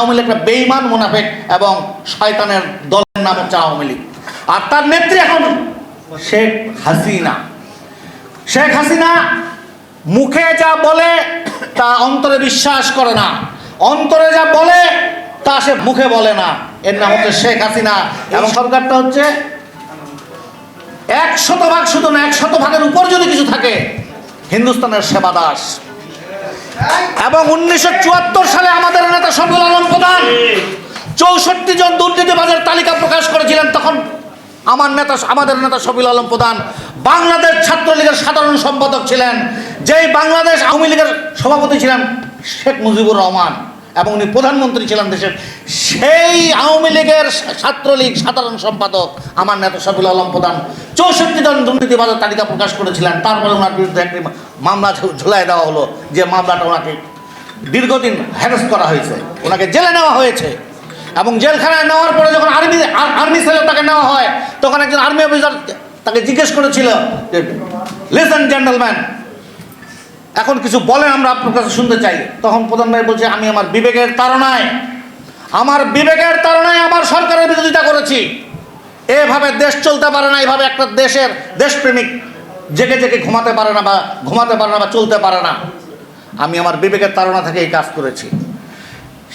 আওয়ামী লীগ একটা বেইমান মুনাফেক এবং শয়তানের দলের নাম হচ্ছে আওয়ামী লীগ। আর তার নেত্রী এখন শেখ হাসিনা। শেখ হাসিনা মুখে যা বলে তা অন্তরে বিশ্বাস করে না। অন্তরে যা বলে তা সে মুখে বলে না। এর নাম হচ্ছে শেখ হাসিনা এবং সরকারটা হচ্ছে এক শতভাগ, শুধু না, এক শতভাগের উপর যদি কিছু থাকে, হিন্দুস্তানের সেবা দাস। এবং উনিশশো চুয়াত্তর সালে আমাদের নেতা শফিউল আলম প্রধান চৌষট্টি জন দুর্নীতিবাজের তালিকা প্রকাশ করেছিলেন তখন আমার নেতা আমাদের নেতা সবিল আলম প্রধান। বাংলাদেশ ছাত্রলীগের সাধারণ সম্পাদক ছিলেন, যেই বাংলাদেশ আওয়ামী লীগের সভাপতি ছিলেন শেখ মুজিবুর রহমান। এবং উনি প্রধানমন্ত্রী ছিলেন দেশের সেই আওয়ামী লীগের ছাত্রলীগ সাধারণ সম্পাদক আমার নেতা শফিউল আলম প্রধান। চৌষট্টি জন দুর্নীতিবাজের তালিকা প্রকাশ করেছিলেন। তারপরে ওনার বিরুদ্ধে একটি মামলা ঝুলাই দেওয়া হলো, যে মামলাটা ওনাকে দীর্ঘদিন হ্যারাস করা হয়েছে। ওনাকে জেলে নেওয়া হয়েছে। এবং জেলখানায় নেওয়ার পরে যখন আর্মি আর- আর্মি সেলে তাকে নেওয়া হয়, তখন একজন আর্মি অফিসার তাকে জিজ্ঞেস করেছিল যে লিসেন জেন্টলম্যান এখন কিছু বলেন, আমরা আপনার কাছে শুনতে চাই। তখন প্রধান ভাই বলছে, আমি আমার বিবেকের তাড়নায়, আমার বিবেকের তাড়নায় আমার সরকারের বিরোধিতা করেছি। এভাবে দেশ চলতে পারে না এইভাবে একটা দেশের দেশপ্রেমিক জেগে জেগে ঘুমাতে পারে না বা ঘুমাতে পারে না বা চলতে পারে না। আমি আমার বিবেকের তাড়না থেকে এই কাজ করেছি।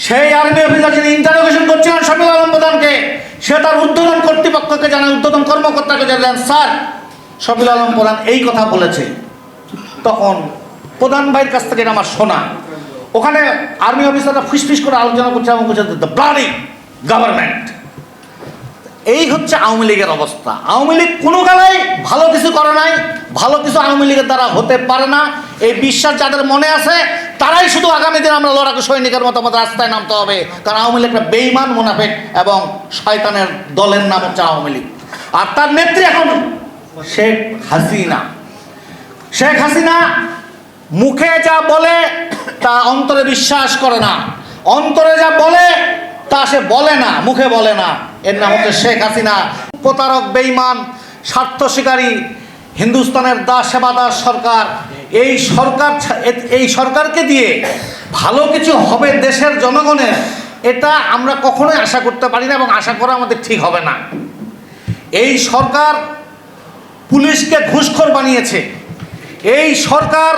সেই আর্মি অফিসার যিনি ইন্টারোগেশন করছিলেন শফিউল আলম প্রধানকে, সে তার উদ্বোধন কর্তৃপক্ষকে জানায়, উদ্বোধন কর্মকর্তাকে জানালেন স্যার শফিউল আলম প্রধান এই কথা বলেছে। তখন প্রধান ভাইয়ের কাছ থেকে আমার শোনা। ওখানে আর্মি অফিসাররা ফিসফিস করে আলোচনা করছে এবং বলছে দ্য ব্লাডি গভর্নমেন্ট এই হচ্ছে আওয়ামী লীগের অবস্থা। আওয়ামী লীগ কোনো বেলায় ভালো কিছু করে নাই, ভালো কিছু আওয়ামী লীগের দ্বারা হতে পারে না। এই বিশ্বাস যাদের মনে আছে, তারাই শুধু আগামী দিন আমরা লড়াকু সৈনিকের মতো আমাদের রাস্তায় নামতে হবে। কারণ আওয়ামী লীগ একটা বেইমান মুনাফেক এবং শয়তানের দলের নাম হচ্ছে আওয়ামী লীগ। আর তার নেত্রী এখন শেখ হাসিনা। শেখ হাসিনা মুখে যা বলে, তা অন্তরে বিশ্বাস করে না। অন্তরে যা বলে, তা সে বলে না, মুখে বলে না। এর নাম হচ্ছে শেখ হাসিনা। প্রতারক বেইমান স্বার্থ শিকারী, হিন্দুস্তানের দাস সেবাদার সরকার। এই সরকার এই সরকারকে দিয়ে ভালো কিছু হবে দেশের জনগণের, এটা আমরা কখনোই আশা করতে পারি না এবং আশা করা আমাদের ঠিক হবে না। এই সরকার পুলিশকে ঘুষখোর বানিয়েছে। এই সরকার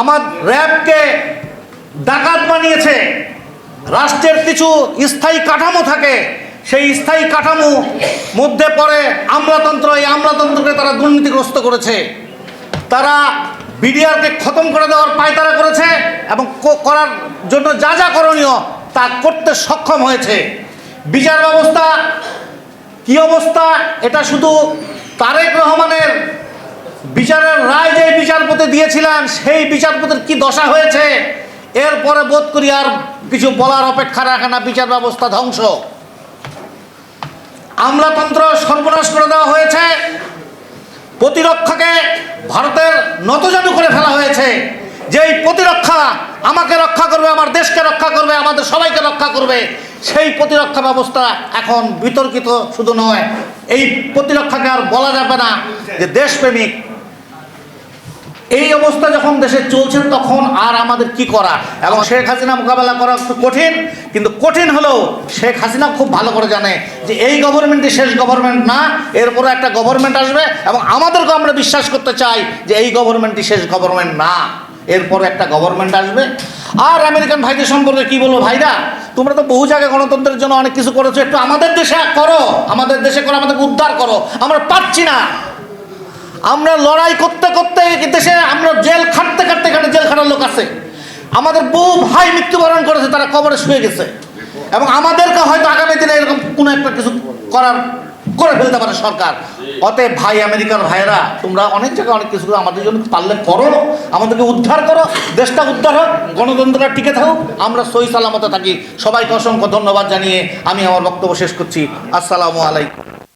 আমার র্যাবকে ডাকাত বানিয়েছে। রাষ্ট্রের কিছু স্থায়ী কাঠামো থাকে, সেই স্থায়ী কাঠামো মধ্যে পড়ে আমলাতন্ত্র, এই আমলাতন্ত্রকে তারা দুর্নীতিগ্রস্ত করেছে। তারা বিডিআরকে খতম করে দেওয়ার পায়তারা করেছে এবং করার জন্য যা যা করণীয় তা করতে সক্ষম হয়েছে। বিচার ব্যবস্থা কি অবস্থা? এটা শুধু তারেক রহমানের বিচারের রায় যে বিচারপতি দিয়েছিলেন, সেই বিচারপতির কি দশা হয়েছে? এরপরে বোধ করি আর কিছু বলার অপেক্ষা রাখে না, বিচার ব্যবস্থা ধ্বংস। আমলাতন্ত্র সর্বনাশ করে দেওয়া হয়েছে। প্রতিরক্ষাকে ভারতের নতজানু করে ফেলা হয়েছে। যে এই প্রতিরক্ষা আমাকে রক্ষা করবে, আমার দেশকে রক্ষা করবে, আমাদের সবাইকে রক্ষা করবে, সেই প্রতিরক্ষা ব্যবস্থা এখন বিতর্কিত শুধু নয়। এই প্রতিরক্ষাকে আর বলা যাবে না যে দেশপ্রেমিক এই অবস্থা যখন দেশে চলছে, তখন আর আমাদের কি করা? এবং শেখ হাসিনা মোকাবেলা করা কঠিন, কিন্তু কঠিন হলেও শেখ হাসিনা খুব ভালো করে জানে যে এই গভর্নমেন্টই শেষ গভর্নমেন্ট না, এরপরে একটা গভর্নমেন্ট আসবে এবং আমাদেরকে আমরা বিশ্বাস করতে চাই যে এই গভর্নমেন্টই শেষ গভর্নমেন্ট না। এরপরে একটা গভর্নমেন্ট আসবে। আর আমেরিকান ভাইদের সম্পর্কে কি বলব ভাইরা? তোমরা তো বহু জায়গায় গণতন্ত্রের জন্য অনেক কিছু করেছ, একটু আমাদের দেশে করো, আমাদের দেশে করো আমাদেরকে উদ্ধার করো। আমরা পাচ্ছি না। আমরা লড়াই করতে করতে দেশে আমরা জেল খাটতে খাটতে এখানে জেল খাটার লোক আছে। আমাদের বহু ভাই মৃত্যুবরণ করেছে, তারা কবরে শুয়ে গেছে। এবং আমাদেরকে হয়তো আগামী দিনে এরকম কোনো একটা কিছু করার করে ফেলতে পারে সরকার। অতএব ভাই আমেরিকার ভাইয়েরা, তোমরা অনেক জায়গায় অনেক কিছু আমাদের জন্য পারলে করো, আমাদেরকে উদ্ধার করো, দেশটা উদ্ধার হোক, গণতন্ত্রটা টিকে থাকুক, আমরা সই সালামতে থাকি। সবাইকে অসংখ্য ধন্যবাদ জানিয়ে আমি আমার বক্তব্য শেষ করছি। আসসালামু আলাইকুম।